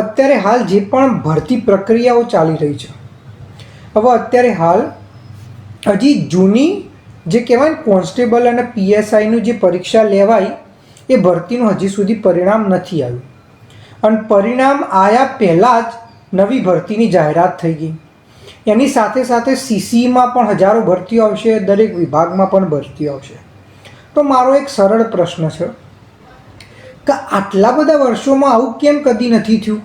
અત્યારે હાલ જે પણ ભરતી પ્રક્રિયાઓ ચાલી રહી છે, હવે અત્યારે હાલ હજી જૂની જે કહેવાય કોન્સ્ટેબલ અને પીએસઆઈનું જે પરીક્ષા લેવાય, એ ભરતીનું હજી સુધી પરિણામ નથી આવ્યું. અને પરિણામ આવ્યા પહેલાં જ નવી ભરતીની જાહેરાત થઈ ગઈ. એની સાથે સાથે સીસીમાં પણ હજારો ભરતીઓ આવશે, દરેક વિભાગમાં પણ ભરતીઓ આવશે. તો મારો એક સરળ પ્રશ્ન છે. કે આટલા બધા વર્ષોમાં આવું કેમ કદી નથી થયું?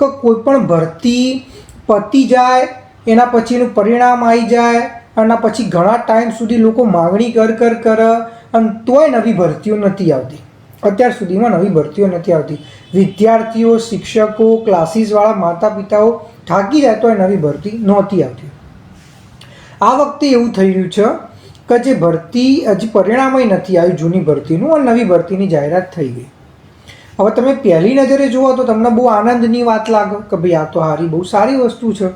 કે કોઈ પણ ભરતી પતી જાય, એના પછીનું પરિણામ આવી જાય એના પછી ઘણા ટાઈમ સુધી લોકો માગણી કર કર, કરે, અને તોય નવી ભરતીઓ નથી આવતી. અત્યાર સુધીમાં નવી ભરતીઓ નથી આવતી. વિદ્યાર્થીઓ, શિક્ષકો, ક્લાસીસવાળા માતા પિતાઓ થાકી જાય તોય નવી ભરતી નહોતી આવતી. આ વખતે એવું થઈ રહ્યું છે કે જે ભરતી, હજી પરિણામય નથી આવ્યું જૂની ભરતીનું અને નવી ભરતીની જાહેરાત થઈ ગઈ. હવે તમે પહેલી નજરે જુઓ તો તમને બહુ આનંદની વાત લાગે કે ભાઈ આ તો હારી, બહુ સારી વસ્તુ છે.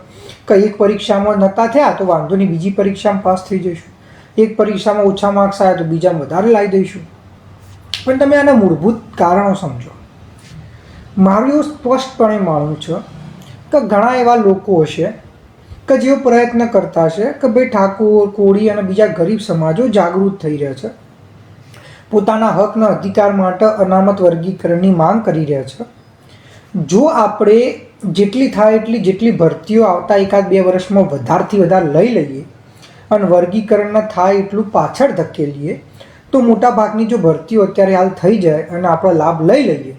કે એક પરીક્ષામાં નતા થયા તો વાંધો નહીં, બીજી પરીક્ષામાં પાસ થઈ જઈશું. એક પરીક્ષામાં ઓછા માર્ક્સ આવ્યા તો બીજામાં વધારે લાવી દઈશું. પણ તમે આના મૂળભૂત કારણો સમજો. મારું એવું સ્પષ્ટપણે માનવું છે કે ઘણા એવા લોકો હશે કે જેઓ પ્રયત્ન કરતા છે કે ભાઈ ઠાકોર, કોળી અને બીજા ગરીબ સમાજો જાગૃત થઈ રહ્યા છે. પોતાના હકના અધિકાર માટે અનામત વર્ગીકરણની માંગ કરી રહ્યા છે. જો આપણે જેટલી થાય એટલી જેટલી ભરતીઓ આવતા એકાદ બે વર્ષમાં વધારથી વધારે લઈ લઈએ અને વર્ગીકરણના થાય એટલું પાછળ ધકેલીએ, તો મોટાભાગની જો ભરતીઓ અત્યારે હાલ થઈ જાય અને આપણો લાભ લઈ લઈએ,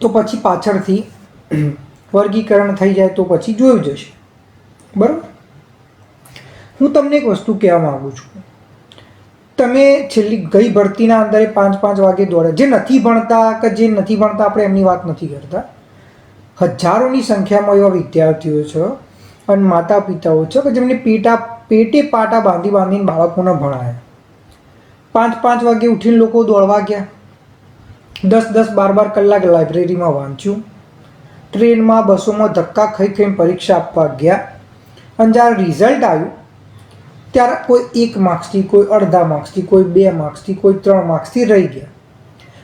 તો પછી પાછળથી વર્ગીકરણ થઈ જાય તો પછી જોયું જશે. બરાબર? હું તમને એક વસ્તુ કહેવા માગું છું. તમે છેલ્લી ગઈ ભરતીના અંદર પાંચ પાંચ વાગે દોડ્યા જે નથી ભણતા કે જે નથી ભણતા આપણે એમની વાત નથી કરતા. હજારોની સંખ્યામાં એવા વિદ્યાર્થીઓ છે અને માતા પિતાઓ છે કે જેમને પેટા, પેટે પાટા બાંધી બાંધીને બાળકોને ભણાયા. પાંચ પાંચ વાગે ઉઠીને લોકો દોડવા ગયા. દસ દસ બાર બાર કલાક લાઇબ્રેરીમાં વાંચ્યું. ટ્રેનમાં, બસોમાં ધક્કા ખાઈ ખાઈને પરીક્ષા આપવા ગયા. અને જ્યારે રિઝલ્ટ આવ્યું ત્યારે કોઈ એક માર્ક્સથી કોઈ અડધા માર્ક્સથી કોઈ બે માર્ક્સથી કોઈ ત્રણ માર્ક્સથી રહી ગયા.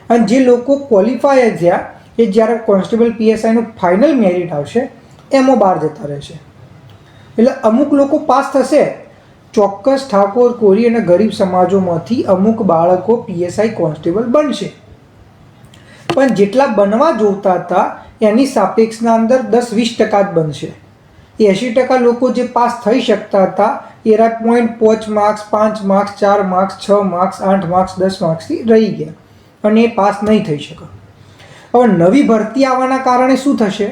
અને જે લોકો ક્વોલિફાય થયા એ જ્યારે કોન્સ્ટેબલ પીએસઆઈનું ફાઇનલ મેરિટ આવશે, એમાં બહાર જતા રહેશે. એટલે અમુક લોકો પાસ થશે. ચોક્કસ ઠાકોર, કોરી અને ગરીબ સમાજોમાંથી અમુક બાળકો પીએસઆઈ કોન્સ્ટેબલ બનશે. પણ જેટલા બનવા જોતા હતા, એની સાપેક્ષના અંદર દસ વીસ ટકા જ બનશે. એંશી ટકા લોકો જે પાસ થઈ શકતા હતા એરા પોઈન્ટ, પાંચ માર્ક્સ પાંચ માર્ક્સ, ચાર માર્ક્સ, છ માર્ક્સ, આઠ માર્ક્સ, દસ માર્ક્સથી રહી ગયા અને એ પાસ નહીં થઈ શકે. હવે નવી ભરતી આવવાના કારણે શું થશે?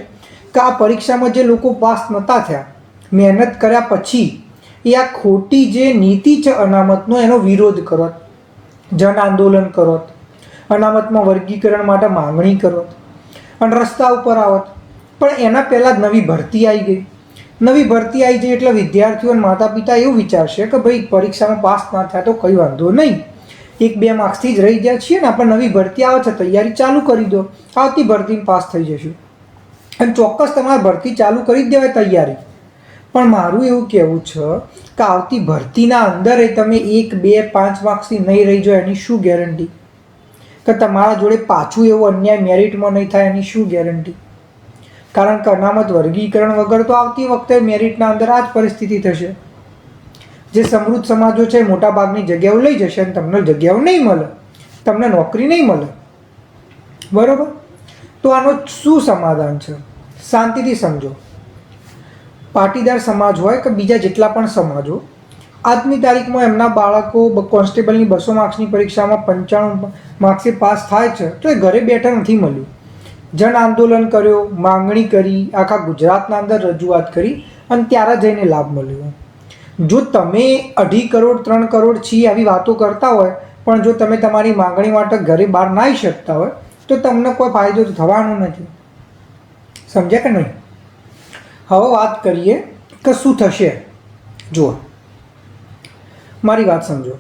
કે આ પરીક્ષામાં જે લોકો પાસ નહોતા થયા, મહેનત કર્યા પછી એ આ ખોટી જે નીતિ છે અનામતનો એનો વિરોધ કરત, જન આંદોલન કરત, અનામતમાં વર્ગીકરણ માટે માંગણી કરો અને રસ્તા ઉપર આવત. પણ એના પહેલાં જ નવી ભરતી આવી ગઈ. નવી ભરતી આવી જાય એટલે વિદ્યાર્થીઓ અને માતા પિતા એવું વિચારશે કે ભાઈ, પરીક્ષામાં પાસ ના થયા તો કંઈ વાંધો નહીં. એક બે માર્ક્સથી જ રહી ગયા છીએ ને આપણે નવી ભરતી આવે છે, તૈયારી ચાલુ કરી દો. આવતી ભરતીમાં પાસ થઈ જશું. અને ચોક્કસ તમારે ભરતી ચાલુ કરી જ દેવાય તૈયારી. પણ મારું એવું કહેવું છે કે આવતી ભરતીના અંદર તમે એક, બે, પાંચ માર્ક્સથી નહીં રહી જાઓ, એની શું ગેરંટી કે તમારા જોડે પાછું એવું અન્યાય મેરિટમાં નહીં થાય, એની શું ગેરંટી કારણ કે અનામત વર્ગીકરણ વગર તો આવતી વખતે મેરિટના અંદર આ જ પરિસ્થિતિ થશે. જે સમૃદ્ધ સમાજો છે એ મોટા જગ્યાઓ લઈ જશે અને તમને જગ્યાઓ નહીં મળે. તમને નોકરી નહીં મળે. બરોબર? તો આનો શું સમાધાન છે? શાંતિથી સમજો. પાટીદાર સમાજ હોય કે બીજા જેટલા પણ સમાજો આજની તારીખમાં એમના બાળકો કોન્સ્ટેબલની બસો માર્ક્સની પરીક્ષામાં પંચાણું માર્ક્સે પાસ થાય છે, તો એ ઘરે બેઠા નથી મળ્યું. જન આંદોલન કર્યો, માંગણી કરી, આખા ગુજરાતના અંદર રજૂઆત કરી અને ત્યારે જઈને લાભ મળ્યો. જો તમે અઢી કરોડ, ત્રણ કરોડ છીએ આવી વાતો કરતા હોય, પણ જો તમે તમારી માંગણી માટે ઘરે બહાર ના આવી શકતા હોય, તો તમને કોઈ ફાયદો થવાનો નથી. સમજ્યા કે નહીં? હવે વાત કરીએ કે શું થશે. જુઓ. મારી વાત સમજો.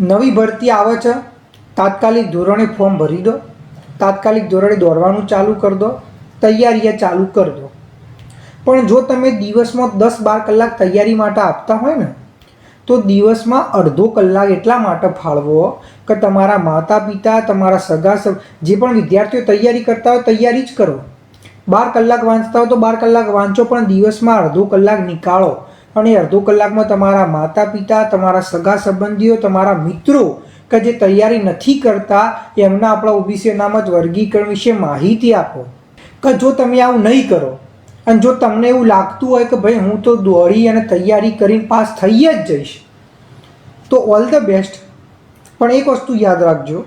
નવી ભરતી આવે છે. તાત્કાલિક ધોરણે ફોર્મ ભરી દો. તાત્કાલિક ધોરણે દોડવાનું ચાલુ કરી દો તૈયારીએ ચાલુ કરી દો. પણ જો તમે દિવસમાં દસ બાર કલાક તૈયારી માટે આપતા હોય ને, તો દિવસમાં અડધો કલાક એટલા માટે ફાળવો કે તમારા માતા પિતા તમારા સગા જે પણ વિદ્યાર્થીઓ તૈયારી કરતા હોય તૈયારી જ કરો. બાર કલાક વાંચતા હોય તો બાર કલાક વાંચો, પણ દિવસમાં અડધો કલાક નીકાળો. અને અડધો કલાકમાં તમારા માતા પિતા તમારા સગા સંબંધીઓ તમારા મિત્રો કે જે તૈયારી નથી કરતા, એમના આપણા ઓબીસી અનામત વર્ગીકરણ વિશે માહિતી આપો. કે જો તમે આવું નહીં કરો, અને જો તમને એવું લાગતું હોય કે ભાઈ હું તો દોડી અને તૈયારી કરીને પાસ થઈ જ જઈશ, તો ઓલ ધ બેસ્ટ. પણ એક વસ્તુ યાદ રાખજો,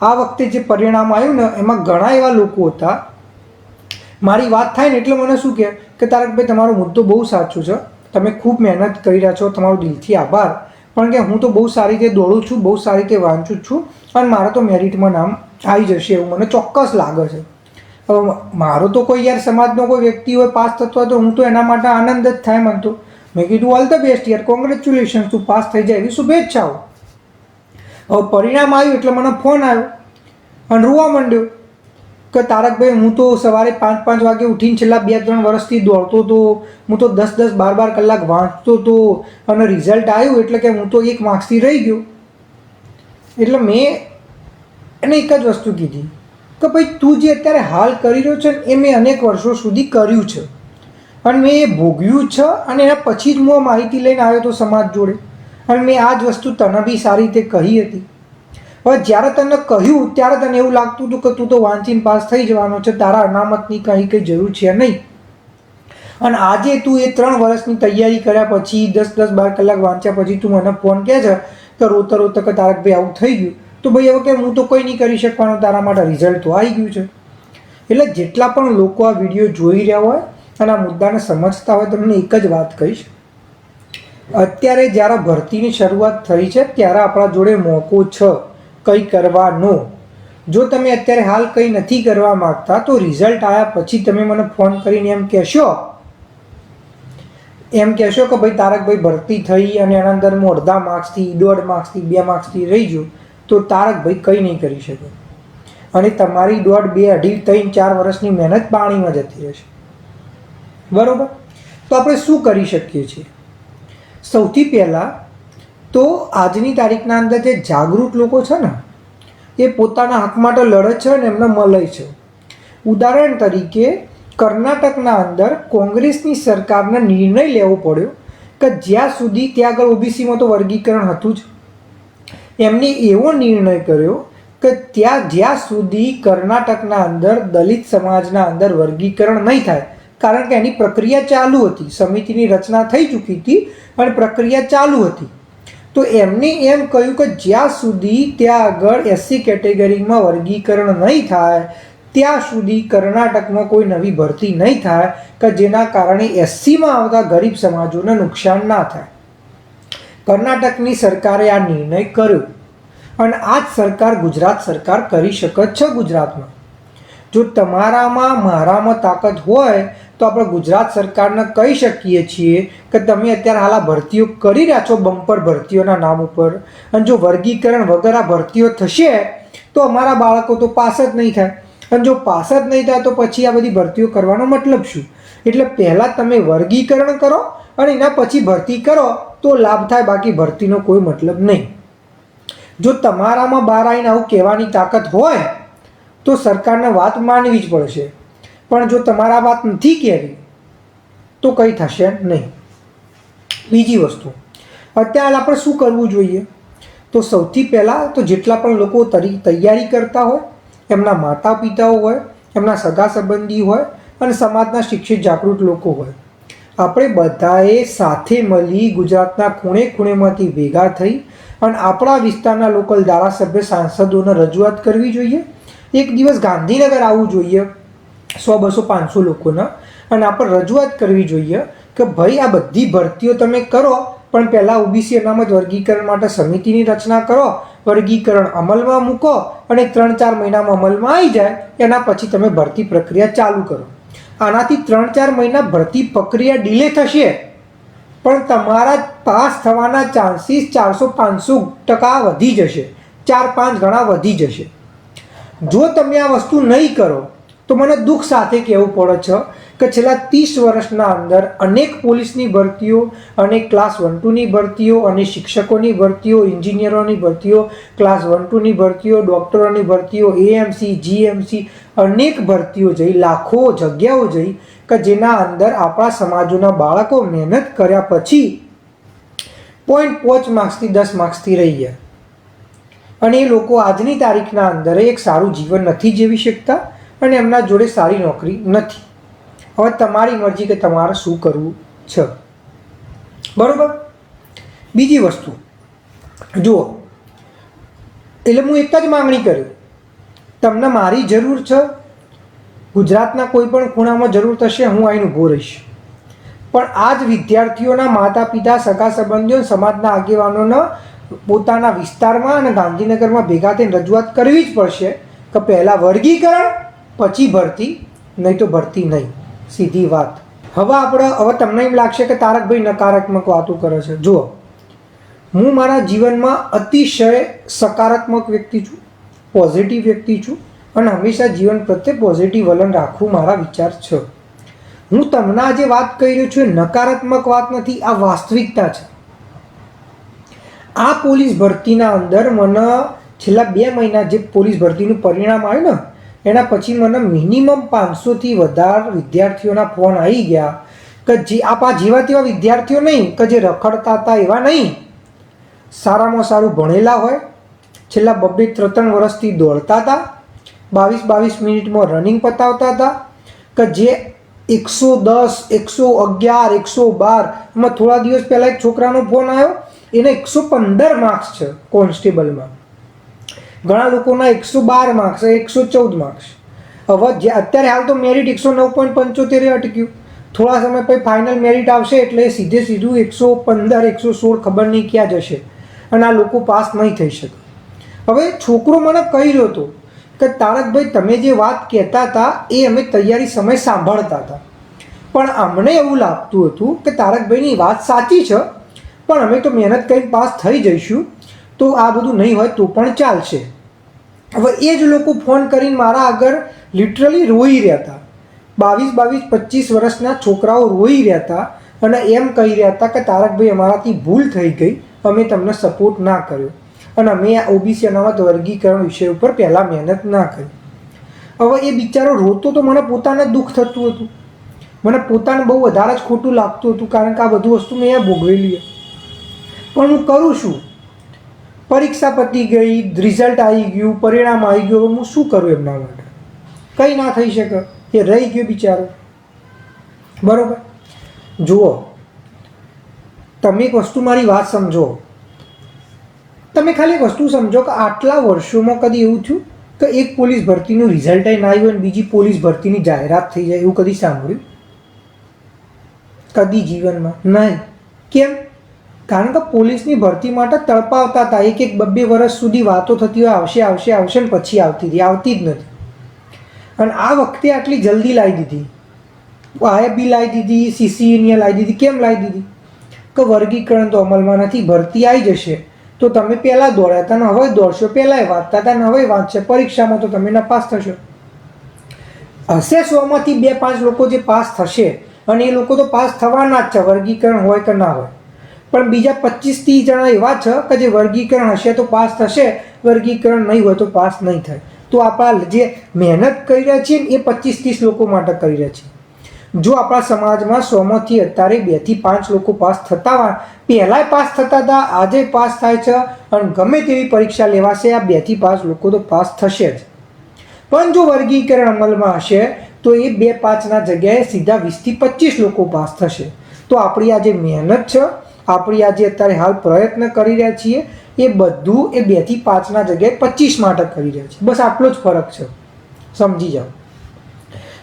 આ વખતે જે પરિણામ આવ્યું ને, એમાં ઘણા એવા લોકો હતા. મારી વાત થાય ને એટલે મને શું કહે કે તારકભાઈ તમારો મુદ્દો બહુ સાચો છે. તમે ખૂબ મહેનત કરી રહ્યા છો, તમારો દિલથી આભાર. પણ કે હું તો બહુ સારી રીતે દોડું છું, બહુ સારી રીતે વાંચું છું અને મારા તો મેરિટમાં નામ આવી જશે એવું મને ચોક્કસ લાગે છે. મારો તો કોઈ યાર સમાજનો કોઈ વ્યક્તિ હોય, પાસ થતો હોય તો હું તો એના માટે આનંદ જ થાય મને તો. મેં કીધું ઓલ ધ બેસ્ટ યાર કોંગ્રેચ્યુલેશન તું પાસ થઈ જાય એવી શુભેચ્છાઓ. હવે પરિણામ આવ્યું એટલે મને ફોન આવ્યો. અને રોવા માંડ્યો. કે તારકભાઈ, હું તો સવારે પાંચ પાંચ વાગે ઉઠીને છેલ્લા બે, ત્રણ વર્ષથી દોડતો હતો. હું તો દસ દસ, બાર બાર કલાક વાંચતો હતો અને રિઝલ્ટ આવ્યું એટલે કે હું તો એક માર્ક્સથી રહી ગયો. એટલે મેં એને એક જ વસ્તુ કીધી કે ભાઈ, તું જે અત્યારે હાલ કરી રહ્યો છે એ મેં અનેક વર્ષો સુધી કર્યું છે. અને મેં એ ભોગવ્યું છે અને એના પછી જ હું આ માહિતી લઈને આવ્યો હતો સમાજ જોડે. અને મેં આ જ વસ્તુ તને બી સારી રીતે કહી હતી. હવે જ્યારે તને કહ્યું, ત્યારે તને એવું લાગતું હતું કે તું તો વાંચીને પાસ થઈ જવાનો છે, તારા અનામતની કંઈ કંઈ જરૂર છે નહીં. અને આજે તું એ ત્રણ વર્ષની તૈયારી કર્યા પછી, દસ દસ બાર કલાક વાંચ્યા પછી તું મને ફોન કહે છે કે રોતા રોતા કે તારકભાઈ આવું થઈ ગયું. તો ભાઈ હવે કે હું તો કંઈ નહીં કરી શકવાનો, તારા માટે રિઝલ્ટ તો આવી ગયું છે. એટલે જેટલા પણ લોકો આ વીડિયો જોઈ રહ્યા હોય અને આ મુદ્દાને સમજતા હોય, તમને એક જ વાત કહીશ. અત્યારે જ્યારે ભરતીની શરૂઆત થઈ છે, ત્યારે આપણા જોડે મોકો છે. કંઈ કરવાનો. જો તમે અત્યારે હાલ કંઈ નથી કરવા માગતા, તો રિઝલ્ટ આવ્યા પછી તમે મને ફોન કરીને એમ કહેશો. એમ કહેશો કે ભાઈ તારકભાઈ ભરતી થઈ અને એના અંદર હું અડધા માર્ક્સથી દોઢ માર્ક્સથી બે માર્ક્સથી રહી જાઉં તો તારકભાઈ કંઈ નહીં કરી શકે. અને તમારી દોઢ, બે, અઢી, ત્રણ, ચાર વર્ષની મહેનત પાણીમાં જતી રહેશે. બરાબર? તો આપણે શું કરી શકીએ છીએ? સૌથી પહેલાં તો આજની તારીખના અંદર જે જાગૃત લોકો છે ને, એ પોતાના હક માટે લડે છે અને એમને મળે છે. ઉદાહરણ તરીકે, કર્ણાટકના અંદર કોંગ્રેસની સરકારને નિર્ણય લેવો પડ્યો કે જ્યાં સુધી ત્યાં આગળ ઓબીસીમાં તો વર્ગીકરણ હતું જ. એમને એવો નિર્ણય કર્યો કે ત્યાં જ્યાં સુધી કર્ણાટકના અંદર દલિત સમાજના અંદર વર્ગીકરણ નહીં થાય, કારણ કે એની પ્રક્રિયા ચાલુ હતી. સમિતિની રચના થઈ ચૂકી હતી અને પ્રક્રિયા ચાલુ હતી. તો એમને એમ કહ્યું કે જ્યાં સુધી ત્યાં આગળ એસસી કેટેગરીમાં વર્ગીકરણ નહીં થાય, ત્યાં સુધી કર્ણાટકમાં કોઈ નવી ભરતી નહીં થાય, કે જેના કારણે એસસીમાં આવતા ગરીબ સમાજોને નુકસાન ના થાય. કર્ણાટકની સરકારે આ નિર્ણય કર્યો. અને આ જ સરકાર ગુજરાત સરકાર કરી શકે છે ગુજરાતમાં. જો તમારામાં મારામાં તાકાત હોય, તો આપણે ગુજરાત સરકારને કહી શકીએ છીએ કે તમે અત્યારે હાલ આ ભરતીઓ કરી રહ્યા છો, બમ્પર ભરતીઓના નામ ઉપર. અને જો વર્ગીકરણ વગર આ ભરતીઓ થશે, તો અમારા બાળકો તો પાસ જ નહીં થાય. અને જો પાસ જ નહીં થાય, તો પછી આ બધી ભરતીઓ કરવાનો મતલબ શું? એટલે પહેલાં તમે વર્ગીકરણ કરો અને એના પછી ભરતી કરો, તો લાભ થાય, બાકી ભરતીનો કોઈ મતલબ નહીં. જો તમારામાં બહાર આવીને આવું કહેવાની તાકાત હોય તો સરકારને વાત માનવી જ પડશે. પણ જો તમારા વાત નથી કહેવી તો કંઈ થશે નહીં. બીજી વસ્તુ, અત્યારે આપણે શું કરવું જોઈએ? તો સૌથી પહેલાં તો જેટલા પણ લોકો તરી, તૈયારી કરતા હોય, એમના માતા પિતાઓ હોય, એમના સગા સંબંધી હોય અને સમાજના શિક્ષિત જાગૃત લોકો હોય. આપણે બધાએ સાથે મળી ગુજરાતના ખૂણે ખૂણેમાંથી ભેગા થઈ અને આપણા વિસ્તારના લોકલ ધારાસભ્ય, સાંસદોને રજૂઆત કરવી જોઈએ એક દિવસ ગાંધીનગર આવવું જોઈએ, સો, બસો, પાંચસો લોકોના, અને આપણે રજૂઆત કરવી જોઈએ કે ભાઈ આ બધી ભરતીઓ તમે કરો, પણ પહેલાં ઓબીસી અનામત વર્ગીકરણ માટે સમિતિની રચના કરો, વર્ગીકરણ અમલમાં મૂકો, અને ત્રણ, ચાર મહિનામાં અમલમાં આવી જાય, એના પછી તમે ભરતી પ્રક્રિયા ચાલુ કરો. આનાથી ત્રણ, ચાર મહિના ભરતી પ્રક્રિયા ડીલે થશે, પણ તમારા પાસ થવાના ચાન્સીસ ચારસો, પાંચસો ટકા વધી જશે. ચાર, પાંચ ગણા વધી જશે. જો તમે આ વસ્તુ નહીં કરો, તો મને દુઃખ સાથે કહેવું પડે છે કે છેલ્લા ત્રીસ વર્ષના અંદર અનેક પોલીસની ભરતીઓ, અનેક ક્લાસ વન ટુની ભરતીઓ અને શિક્ષકોની ભરતીઓ, એન્જિનિયરોની ભરતીઓ, ક્લાસ વન ટુની ભરતીઓ, ડૉક્ટરોની ભરતીઓ એએમસી જીએમસી અનેક ભરતીઓ જઈ, લાખો જગ્યાઓ જઈ કે જેના અંદર આપણા સમાજોના બાળકો મહેનત કર્યા પછી પોઈન્ટ પાંચ માર્ક્સથી દસ માર્ક્સથી રહી ગયા. અને એ લોકો આજની તારીખના અંદર એક સારું જીવન નથી જીવી શકતા અને એમના જોડે સારી નોકરી નથી. હવે તમારી મરજી કે તમારે શું કરવું છે? બરાબર? બીજી વસ્તુ. જુઓ, એટલે હું એક જ માગણી કરી. તમને મારી જરૂર છે, ગુજરાતના કોઈ પણ ખૂણામાં જરૂર થશે, હું અહીં ઊભો રહીશ. પણ આ જ વિદ્યાર્થીઓના માતા પિતા સગા સંબંધીઓ સમાજના આગેવાનોને પોતાના વિસ્તારમાં અને ગાંધીનગરમાં ભેગા થઈને રજૂઆત કરવી જ પડશે કે પહેલાં વર્ગીકરણ, પછી ભરતી, નહીં તો ભરતી નહીં. સીધી વાત. હવે આપણે, હવે તમને એમ લાગશે કે તારકભાઈ નકારાત્મક વાતો કરે છે. જુઓ, હું મારા જીવનમાં અતિશય સકારાત્મક વ્યક્તિ છું, પોઝિટિવ વ્યક્તિ છું અને હંમેશા જીવન પ્રત્યે પોઝિટિવ વલણ રાખવું મારા વિચાર છે. હું તમને આજે વાત કરી રહ્યો છું, એ નકારાત્મક વાત નથી, આ વાસ્તવિકતા છે. આ પોલીસ ભરતીના અંદર મને છેલ્લા બે મહિના જે પોલીસ ભરતીનું પરિણામ આવ્યું ને, એના પછી મને મિનિમમ પાંચસોથી વધારે વિદ્યાર્થીઓના ફોન આવી ગયા કે જે આપા જેવા તેવા વિદ્યાર્થીઓ નહીં, કે જે રખડતા હતા એવા નહીં. સારામાં સારું ભણેલા હોય, છેલ્લા બબ્બે ત્રણ ત્રણ વર્ષથી દોડતા હતા બાવીસ બાવીસ મિનિટમાં રનિંગ પતાવતા હતા, કે જે એકસો દસ, એકસો અગિયાર, એકસો બાર, એમાં થોડા દિવસ પહેલાં એક છોકરાનો ફોન આવ્યો એને એકસો પંદર માર્ક્સ છે કોન્સ્ટેબલમાં. ઘણા લોકોના એકસો બાર માર્ક્સ એકસો ચૌદ માર્ક્સ હવે જે અત્યારે હાલ તો મેરિટ એકસો નવ પોઈન્ટ પંચોતેરે અટક્યું. થોડા સમય પછી ફાઇનલ મેરિટ આવશે એટલે સીધે સીધું એકસો પંદર, એકસો સોળ ખબર નહીં ક્યાં જશે અને આ લોકો પાસ નહીં થઈ શકે. હવે છોકરો મને કહી રહ્યો હતો કે તારકભાઈ તમે જે વાત કહેતા હતા એ અમે તૈયારી સમય સાંભળતા હતા. પણ અમને એવું લાગતું હતું કે તારકભાઈની વાત સાચી છે પણ અમે તો મહેનત કરીને પાસ થઈ જઈશું. તો આ બધું નહીં હોય તો પણ ચાલશે. હવે એ જ લોકો ફોન કરીને મારા આગળ લિટરલી રોઈ રહ્યા હતા. બાવીસ બાવીસ, પચીસ વર્ષના છોકરાઓ રોઈ રહ્યા હતા અને એમ કહી રહ્યા હતા કે તારકભાઈ, અમારાથી ભૂલ થઈ ગઈ. અમે તમને સપોર્ટ ના કર્યો. અને અમે આ ઓબીસી અનામત વર્ગીકરણ વિષય ઉપર પહેલાં મહેનત ના કરી. હવે એ બિચારો રોતો તો મને પોતાને દુઃખ થતું હતું. મને પોતાને બહુ વધારે જ ખોટું લાગતું હતું કારણ કે આ બધું વસ્તુ મેં ભોગવેલી છે પણ હું કરું છું? પરીક્ષા પતી ગઈ રિઝલ્ટ આવી ગયું, પરિણામ આવી ગયું હું શું કરું એમના માટે? કંઈ ના થઈ શકે. એ રહી ગયો બિચારો. બરાબર? જુઓ, તમે એક વસ્તુ મારી વાત સમજો. તમે ખાલી એક વસ્તુ સમજો કે આટલા વર્ષોમાં કદી એવું થયું કે એક પોલીસ ભરતીનું રિઝલ્ટ ના આવ્યું અને બીજી પોલીસ ભરતીની જાહેરાત થઈ જાય એવું કદી સાંભળ્યું? કદી જીવનમાં? નહીં. કેમ? કારણ કે પોલીસની ભરતી માટે તડપાવતા હતા. એક એક બબ્બે વર્ષ સુધી વાતો થતી હોય, આવશે આવશે આવશે ને પછી આવતી હતી. આવતી જ નથી. અને આ વખતે આટલી જલ્દી લાવી દીધી. આયા લાવી દીધી સીસીની લાવી દીધી. કેમ લાવી દીધી? કે વર્ગીકરણ તો અમલમાં નથી. ભરતી આવી જશે. તો તમે પહેલાં દોડ્યા હતા ને હવે દોડશો. પહેલાંય વાંચતા હતા ને હવે વાંચશે પરીક્ષામાં તો તમે પાસ થશો. હશે સોમાંથી બે પાંચ લોકો જે પાસ થશે. અને એ લોકો તો પાસ થવાના જ છે. વર્ગીકરણ હોય કે ના હોય. પણ બીજા પચીસ ત્રીસ જણા એવા છે કે જે વર્ગીકરણ હશે તો પાસ થશે, વર્ગીકરણ નહીં હોય તો પાસ નહીં થાય. તો આપણા જે મહેનત કરી રહ્યા છીએ એ પચીસ ત્રીસ લોકો માટે કરી રહ્યા છીએ. જો આપણા સમાજમાં સોમાંથી અત્યારે બેથી પાંચ લોકો પાસ થતા હોય, પહેલાંય પાસ થતા હતા, આજે પાસ થાય છે અને ગમે તેવી પરીક્ષા લેવાશે, આ બેથી પાંચ લોકો તો પાસ થશે જ. પણ જો વર્ગીકરણ અમલમાં હશે, તો એ બે પાંચના જગ્યાએ સીધા વીસથી પચીસ લોકો પાસ થશે. તો આપણી આ જે મહેનત છે આપણી આજે અત્યારે હાલ પ્રયત્ન કરી રહ્યા છીએ, એ બધું એ બેથી પાંચના જગ્યાએ પચીસ માટે કરી રહ્યા છીએ બસ આટલો જ ફરક છે. સમજી જાઓ.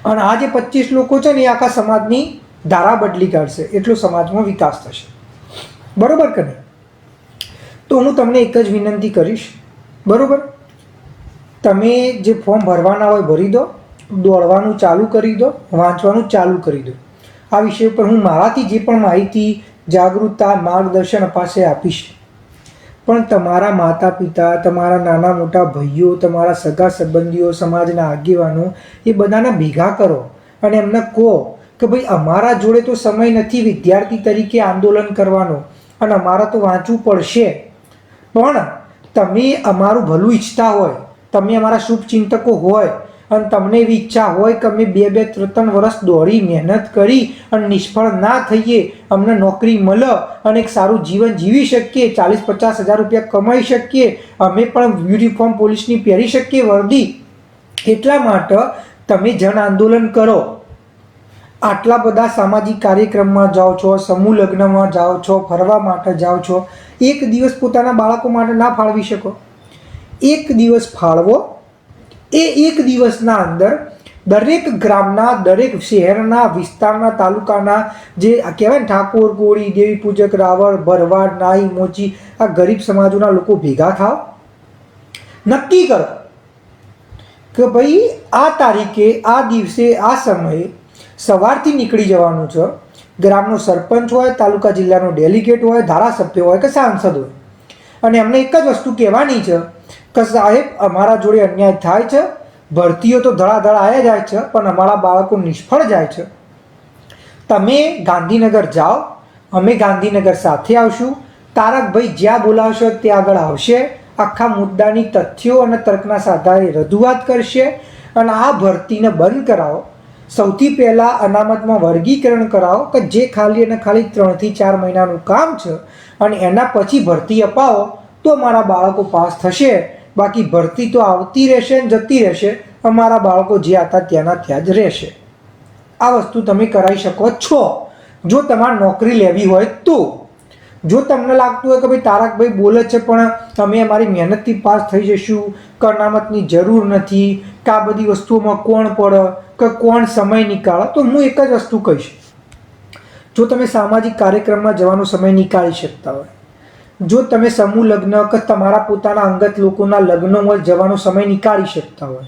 અને આ જે પચીસ લોકો છે ને, એ આખા સમાજની ધારા બદલી કાઢશે. એટલો સમાજમાં વિકાસ થશે. બરાબર કે તો હું તમને એક જ વિનંતી કરીશ. બરાબર? તમે જે ફોર્મ ભરવાના હોય ભરી દો, દોડવાનું ચાલુ કરી દો, વાંચવાનું ચાલુ કરી દો. આ વિષય ઉપર હું મારાથી જે પણ માહિતી જાગૃતતા, માર્ગદર્શન અપાશે આપીશ પણ તમારા માતા પિતા તમારા નાના મોટા ભાઈઓ, તમારા સગા સંબંધીઓ સમાજના આગેવાનો એ બધાને ભેગા કરો અને એમને કહો કે ભાઈ, અમારા જોડે તો સમય નથી વિદ્યાર્થી તરીકે આંદોલન કરવાનો અને અમારે તો વાંચવું પડશે. પણ તમે અમારું ભલું ઈચ્છતા હોય, તમે અમારા શુભચિંતકો હોય અને તમને એવી ઈચ્છા હોય કે અમે બે બે ત્રણ ત્રણ વર્ષ દોડી મહેનત કરી અને નિષ્ફળ ના થઈએ, અમને નોકરી મળે અને એક સારું જીવન જીવી શકીએ, ચાલીસ પચાસ હજાર રૂપિયા કમાઈ શકીએ, અમે પણ યુનિફોર્મ પોલીસની પહેરી શકીએ વર્દી. એટલા માટે તમે જન આંદોલન કરો. આટલા બધા સામાજિક કાર્યક્રમમાં જાઓ છો, સમૂહ લગ્નમાં જાઓ છો, ફરવા માટે જાઓ છો, એક દિવસ પોતાના બાળકો માટે ના ફાળવી શકો. એક દિવસ ફાળવો એ એક દિવસના અંદર દરેક ગ્રામના, દરેક શહેરના, વિસ્તારના, તાલુકાના જે કહેવાય ને ઠાકોર કોળી દેવી પૂજક રાવળ ભરવાડ નાઈ મોચી, આ ગરીબ સમાજોના લોકો ભેગા થાવ નક્કી કરો કે ભાઈ આ તારીખે, આ દિવસે, આ સમયે સવારથી નીકળી જવાનું છે. ગ્રામનો સરપંચ હોય, તાલુકા જિલ્લાનો ડેલિગેટ હોય, ધારાસભ્ય હોય કે સાંસદ હોય. અને એમને એક જ વસ્તુ કહેવાની છે કે સાહેબ, અમારા જોડે અન્યાય થાય છે, ભરતીઓ તો ધડાધડ આવ્યા જાય છે, પણ અમારા બાળકો નિષ્ફળ જાય છે. તમે ગાંધીનગર જાઓ, અમે ગાંધીનગર સાથે આવશું. તારકભાઈ જ્યાં બોલાવશો ત્યાં આગળ આવશે. આખા મુદ્દાની તથ્યો અને તર્કના આધારે રજૂઆત કરશે અને આ ભરતીને બંધ કરાવો. સૌથી પહેલાં અનામતમાં વર્ગીકરણ કરાવો કે જે ખાલી અને ખાલી ત્રણથી ચાર મહિનાનું કામ છે અને એના પછી ભરતી અપાવો તો મારા બાળકો પાસ થશે. બાકી ભરતી તો આવતી રહેશે ને જતી રહેશે અમારા બાળકો જે હતા ત્યાંના ત્યાં જ રહેશે. આ વસ્તુ તમે કરાવી શકો છો. જો તમારે નોકરી લેવી હોય તો. જો તમને લાગતું હોય કે ભાઈ તારકભાઈ બોલે છે, પણ તમે અમારી મહેનતથી પાસ થઈ જઈશું કરનામતની જરૂર નથી, કે આ બધી વસ્તુઓમાં કોણ પડે, કે કોણ સમય નીકાળે, તો હું એક જ વસ્તુ કહીશ. જો તમે સામાજિક કાર્યક્રમમાં જવાનો સમય નીકાળી શકતા હોય, જો તમે સમૂહ લગ્ન કે તમારા પોતાના અંગત લોકોના લગ્નોમાં જવાનો સમય નીકાળી શકતા હોય,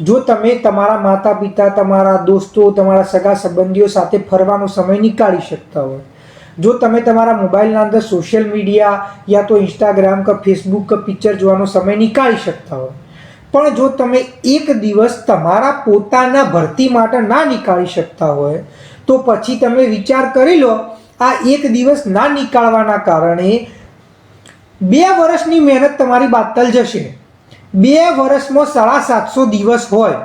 જો તમે તમારા માતા પિતા તમારા દોસ્તો, તમારા સગા સંબંધીઓ સાથે ફરવાનો સમય નીકાળી શકતા હોય જો તમે તમારા મોબાઈલના અંદર સોશિયલ મીડિયા યા તો ઇન્સ્ટાગ્રામ કે ફેસબુક કે પિક્ચર જોવાનો સમય નીકાળી શકતા હોય. પણ જો તમે એક દિવસ તમારા પોતાના ભરતી માટે ના નીકાળી શકતા હોય, તો પછી તમે વિચાર કરી લો, આ એક દિવસ ના નીકાળવાના કારણે બે વર્ષની મહેનત તમારી બાતલ જશે. બે વર્ષમાં સાડા સાતસો દિવસ હોય.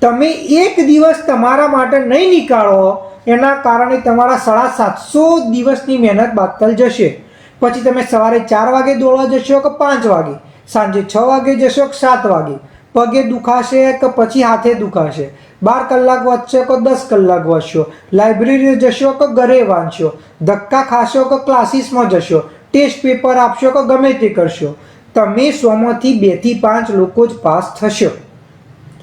તમે એક દિવસ તમારા માટે નહીં નીકાળો એના કારણે તમારા સાડા સાતસો દિવસની મહેનત બાતલ જશે. પછી તમે સવારે ચાર વાગે દોડવા જશો કે પાંચ વાગે? સાંજે છ વાગે જશો કે સાત વાગે? પગે દુખાશે કે પછી હાથે દુખાશે? બાર કલાક વાંચશો કે દસ કલાક વાંચશો? લાઇબ્રેરી જશો કે ઘરે વાંચશો? ધક્કા ખાશો કે ક્લાસીસમાં જશો? ટેસ્ટ પેપર આપશો કે ગમે તે કરશો? તમે સોમાંથી બેથી પાંચ લોકો જ પાસ થશો.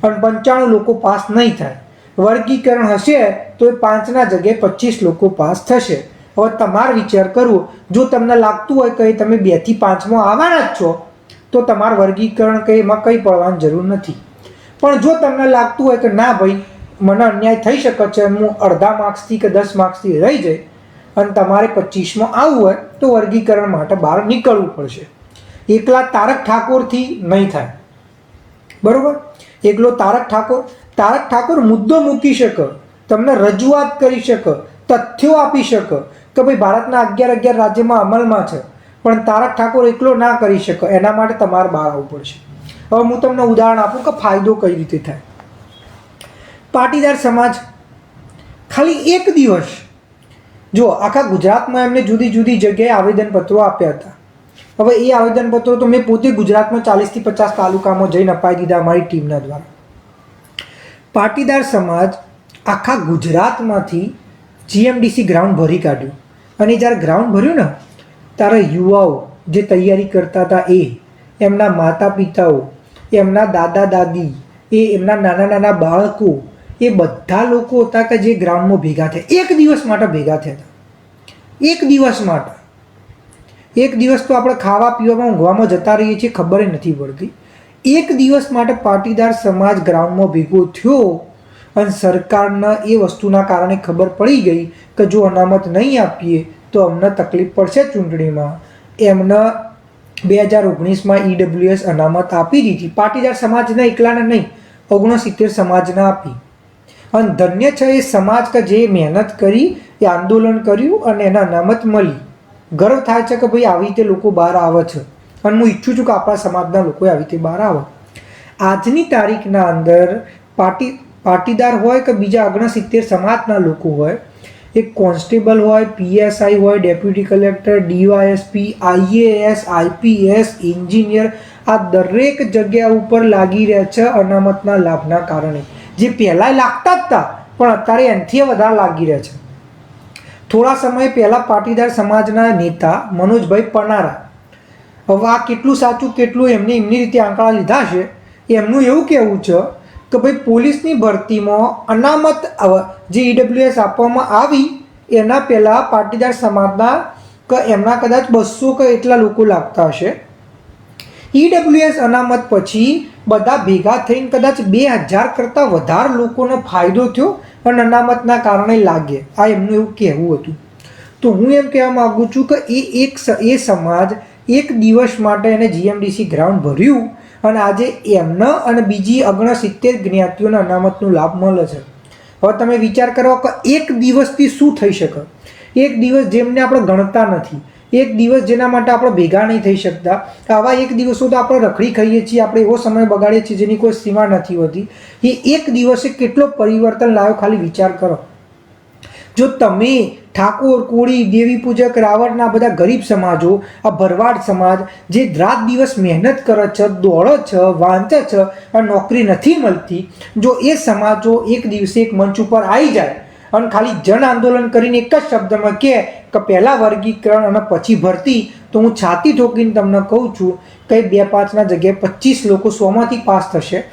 અને પંચાણું લોકો પાસ નહીં થાય. વર્ગીકરણ હશે તો એ પાંચના જગ્યાએ પચીસ લોકો પાસ થશે. હવે તમારે વિચાર કરવો, જો તમને લાગતું હોય કે તમે બેથી પાંચમાં આવવાના જ છો, તો તમારે વર્ગીકરણ કે એમાં કંઈ પડવાની જરૂર નથી. પણ જો તમને લાગતું હોય કે ના ભાઈ, મને અન્યાય થઈ શકે છે, હું અડધા માર્ક્સથી કે દસ માર્ક્સથી રહી જાય અને તમારે પચીસમાં આવવું હોય, તો વર્ગીકરણ માટે બહાર નીકળવું પડશે. એકલા તારક ઠાકોરથી નહીં થાય. બરોબર? એકલો તારક ઠાકોર. તારક ઠાકોર મુદ્દો મૂકી શકે, તમને રજૂઆત કરી શકે, તથ્યો આપી શકે કે ભાઈ ભારતના અગિયાર અગિયાર રાજ્યમાં અમલમાં છે. પણ તારક ઠાકોર એકલો ના કરી શકે. એના માટે તમારે બહાર આવવું પડશે. હવે હું તમને ઉદાહરણ આપું કે ફાયદો કઈ રીતે થાય. પાટીદાર સમાજ. ખાલી એક દિવસ. જો આખા ગુજરાતમાં એમને જુદી જુદી જગ્યાએ આવેદનપત્રો આપ્યા હતા. હવે એ આવેદનપત્રો તો મેં પોતે ગુજરાતમાં ચાલીસથી પચાસ તાલુકામાં જઈને અપાઈ દીધા અમારી ટીમના દ્વારા. પાટીદાર સમાજ આખા ગુજરાતમાંથી જીએમડીસી ગ્રાઉન્ડ ભરી કાઢ્યું. અને જ્યારે ગ્રાઉન્ડ ભર્યું ને, ત્યારે યુવાઓ જે તૈયારી કરતા હતા એ, એમના માતા પિતાઓ એમના દાદા દાદી એ એમના નાના નાના બાળકો, એ બધા લોકો હતા કે જે ગ્રાઉન્ડમાં ભેગા થયા. એક દિવસ માટે ભેગા થયા હતા. એક દિવસ માટે. એક દિવસ તો આપણે ખાવા પીવામાં ઊંઘવામાં જતા રહીએ છીએ, ખબર નથી પડતી. એક દિવસ માટે પાટીદાર સમાજ ગ્રાઉન્ડમાં ભેગો થયો અને સરકારના એ વસ્તુના કારણે ખબર પડી ગઈ કે જો અનામત નહીં આપીએ તો અમને તકલીફ પડશે ચૂંટણીમાં. એમને બે હજાર ઓગણીસમાં ઈડબ્લ્યુએસ અનામત આપી દીધી. પાટીદાર સમાજના એકલાને નહીં, ઓગણસિત્તેર સમાજના આપી. અને ધન્ય છે એ સમાજ કે જે મહેનત કરી, એ આંદોલન કર્યું અને એના અનામત મળી. ગર્વ થાય છે કે ભાઈ આવી રીતે લોકો બહાર આવે છે. અને હું ઈચ્છું છું કે આપણા સમાજના લોકો આવી રીતે બહાર આવે. આજની તારીખના અંદર પાટી, પાટીદાર હોય કે બીજા ઓગણસિત્તેર સમાજના લોકો હોય, એક કોન્સ્ટેબલ હોય, પીએસઆઈ હોય, deputy collector, DYSP, IAS, IPS, engineer, આ દરેક જગ્યા ઉપર લાગી રહ્યા છે અનામતના લાભના કારણે. જે પહેલાંય લાગતા જ હતા પણ અત્યારે એનાથી વધારે લાગી રહ્યા છે. થોડા સમય પહેલાં પાટીદાર સમાજના નેતા મનોજભાઈ પનારા હવે આ કેટલું સાચું, કેટલું એમને એમની રીતે આંકડા લીધા છે, એમનું એવું કહેવું છે કે ભાઈ પોલીસની ભરતીમાં અનામત જે ઈડબ્લ્યુએસ આપવામાં આવી, એના પહેલાં પાટીદાર સમાજના કે એમના કદાચ બસો કે એટલા લોકો લાગતા હશે. ઈડબ્લ્યુએસ અનામત પછી બધા ભેગા થઈને કદાચ બે હજાર કરતાં વધારે લોકોનો ફાયદો થયો અને અનામતના કારણે લાગે. આ એમનું એવું કહેવું હતું. તો હું એમ કહેવા માગું છું કે એ એક એ સમાજ એક દિવસ માટે એને જીએમડીસી ગ્રાઉન્ડ ભર્યું અને આજે એમને અને બીજી અગણ સિત્તેર જ્ઞાતિઓને અનામતનો લાભ મળે છે. હવે તમે વિચાર કરો કે એક દિવસથી શું થઈ શકે? એક દિવસ જેમને આપણે ગણતા નથી. એક દિવસ જેના માટે આપણે ભેગા નહીં થઈ શકતા. આવા એક દિવસો તો આપણે રખડી ખાઈએ છીએ, આપણે એવો સમય બગાડીએ છીએ જેની કોઈ સીમા નથી હોતી. એ એક દિવસે કેટલો પરિવર્તન લાવ્યો ખાલી વિચાર કરો. જો તમે ઠાકોર, કોળી, દેવી પૂજક, રાવણના બધા ગરીબ સમાજો, આ ભરવાડ સમાજ, જે રાત દિવસ મહેનત કરે છે, દોડે છે, વાંચે છે, અને નોકરી નથી મળતી, જો એ સમાજો એક દિવસે એક મંચ ઉપર આવી જાય અને ખાલી જન આંદોલન કરીને એક જ શબ્દમાં કહે કે પહેલાં વર્ગીકરણ અને પછી ભરતી, તો હું છાતી ઠોકીને તમને કહું છું કે બે પાંચના જગ્યાએ પચીસ લોકો સોમાંથી પાસ થશે.